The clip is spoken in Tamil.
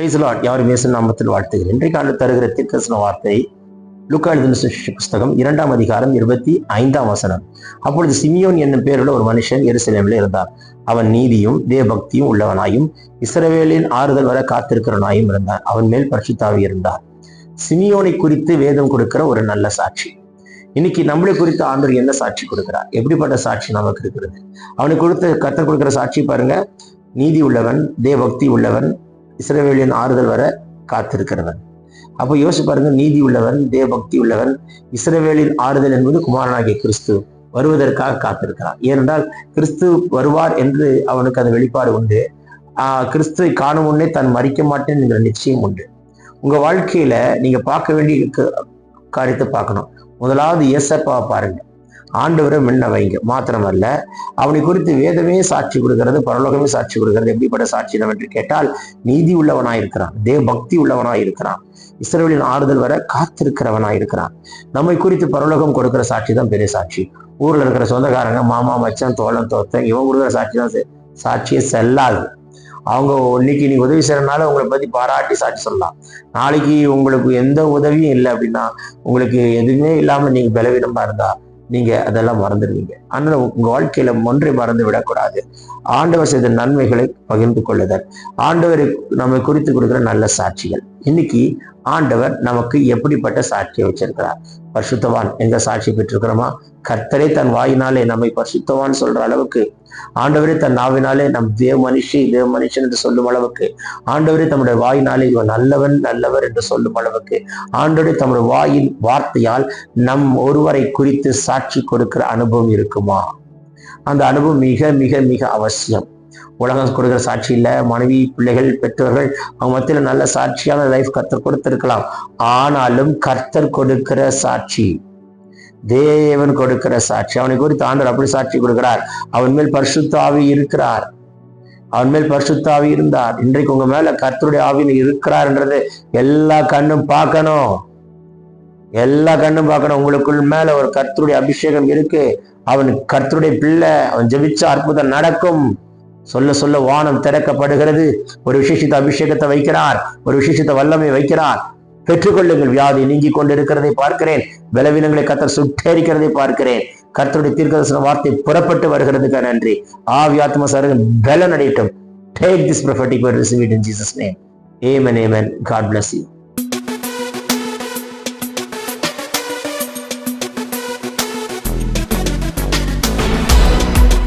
பேசலாட் லார்ட் யாரும் இயேசு நாமத்தில் வாழ்த்துகிறேன். இன்றைக்கு ஆண்டு தருகிற தீர்க்கசன வார்த்தை லுக்காழுதின புஸ்தகம் இரண்டாம் அதிகாரம் இருபத்தி ஐந்தாம் வசனம். அப்பொழுது சிமியோன் என்னும் பேருள்ள ஒரு மனுஷன் எருசலேமில் இருந்தார் அவன் நீதியும் தேவபக்தியும் உள்ளவனாயும் இஸ்ரவேலின் ஆறுதல் வர காத்திருக்கிறவனாயும் இருந்தான். அவன் மேல் பரிசுத்தாவி இருந்தார் சிமியோனை குறித்து வேதம் கொடுக்கிற ஒரு நல்ல சாட்சி. இன்னைக்கு நம்மளை குறித்து ஆண்டவர் என்ன சாட்சி கொடுக்கிறார்? எப்படிப்பட்ட சாட்சி நமக்கு இருக்கிறது? அவனுக்கு கொடுத்த கத்தர் கொடுக்கிற சாட்சி பாருங்க. நீதி உள்ளவன் தேவபக்தி உள்ளவன் இஸ்ரவேலின் ஆறுதல் வர காத்திருக்கிறவன் அப்போ யோசிச்சு பாருங்க நீதி உள்ளவன் தேவபக்தி உள்ளவன் இஸ்ரவேலின் ஆறுதல் என்பது குமாரனாகிய கிறிஸ்து வருவதற்காக காத்திருக்கிறான் ஏனென்றால் கிறிஸ்து வருவார் என்று அவனுக்கு அந்த வெளிப்பாடு உண்டு. ஆஹ் கிறிஸ்துவை காணும் முன்னே தான் மறிக்க மாட்டேன் என்கிற நிச்சயம் உண்டு. உங்க வாழ்க்கையில நீங்க பார்க்க வேண்டிய காரியத்தை பார்க்கணும். முதலாவது ஏசப்பாவை பாருங்க. ஆண்டவரை முன்ன வைங்க. மாத்திரமல்ல அவனை குறித்து வேதமே சாட்சி கொடுக்கிறது பரலோகமே சாட்சி கொடுக்கிறது எப்படிப்பட்ட சாட்சி என்று கேட்டால் நீதி உள்ளவனாயிருக்கிறான். தேவ பக்தி உள்ளவனாயிருக்கிறான். இஸ்ரவேலின் ஆறுதல் வர காத்திருக்கிறவனாயிருக்கிறான். நம்மை குறித்து பரலோகம் கொடுக்கிற சாட்சி தான் பெரிய சாட்சி. ஊர்ல இருக்கிற சொந்தக்காரங்க மாமா மச்சான் தோழன் தோத்தன் இவன் கொடுக்குற சாட்சி தான் செ- சாட்சியே செல்லாது. அவங்க இன்னைக்கு நீ உதவி செய்யறதுனால உங்களை பத்தி பாராட்டி சாட்சி சொல்லலாம். நாளைக்கு உங்களுக்கு எந்த உதவியும் இல்லை அப்படின்னா உங்களுக்கு எதுவுமே இல்லாம நீங்க பலவீனமா இருந்தா நீங்க அதெல்லாம் மறந்துடுவீங்க. அதனால உங்க வாழ்க்கையில ஒன்றை மறந்து விடக்கூடாது. ஆண்டவர் செய்த நன்மைகளை பகிர்ந்து கொள்ளுதல். ஆண்டவரை நம்மை குறித்து கொடுக்கிற நல்ல சாட்சிகள். இன்னைக்கு ஆண்டவர் நமக்கு எப்படிப்பட்ட சாட்சியை வச்சிருக்கிறார்? பரிசுத்தவான் எங்க சாட்சி பெற்றிருக்கிறோமா? கர்த்தரே தன் வாயினாலே நம்மை பரிசுத்தவான் சொல்ற அளவுக்கு. ஆண்டவரே தன் நாவினாலே நம் தேவ மனுஷி தேவ மனுஷன் என்று சொல்லும் அளவுக்கு. ஆண்டவரே தம்முடைய வாயினாலே இவன் நல்லவன் நல்லவர் என்று சொல்லும் அளவுக்கு. ஆண்டவரே தம்முடைய வாயின் வார்த்தையால் நம் ஒருவரை குறித்து சாட்சி கொடுக்கிற அனுபவம் இருக்குமா? அந்த அனுபவம் மிக மிக மிக அவசியம். உலகம் கொடுக்கிற சாட்சி இல்லை. மனைவி பிள்ளைகள் பெற்றோர்கள் அவங்க மத்தியில் நல்ல சாட்சியான லைஃப் கர்த்தர் கொடுத்துருக்கலாம். ஆனாலும் கர்த்தர் கொடுக்கிற சாட்சி தேவன் கொடுக்கிற சாட்சி அவனை குறித்து ஆண்டவர் அப்படி சாட்சி கொடுக்கிறார். அவன் மேல் பரிசுத்தாவி இருக்கிறார். அவன் மேல் பரிசுத்தாவி இருந்தார். இன்றைக்கு உங்க மேல கர்த்தருடைய ஆவியில் இருக்கிறார்ன்றது எல்லா கண்ணும் பார்க்கணும். எல்லா கண்ணும் பார்க்கணும். உங்களுக்குள் மேல ஒரு கர்த்தருடைய அபிஷேகம் இருக்கு. அவன் கர்த்தருடைய பிள்ளை அவன் ஜெபிச்ச அற்புதம் நடக்கும். சொல்ல சொல்ல வானம் திறக்கப்படுகிறது. ஒரு விசேஷித்த அபிஷேகத்தை வைக்கிறார். ஒரு விசேஷித்த வல்லமை வைக்கிறார். பெற்றுக்கொள்ளுங்கள். வியாதி நீங்கி கொண்டிருக்கிறதை பார்க்கிறேன். பலவீனங்களை கத்தர் சுட்டேரிக்கிறதை பார்க்கிறேன். கர்த்தருடைய தீர்க்கதர்சன வார்த்தை புறப்பட்டு வருகிறதுக்கு நன்றி. ஆவி ஆத்ம சரகம் பலன் அடையட்டும் take this prophetic word receive it in Jesus name. Amen amen. God bless you.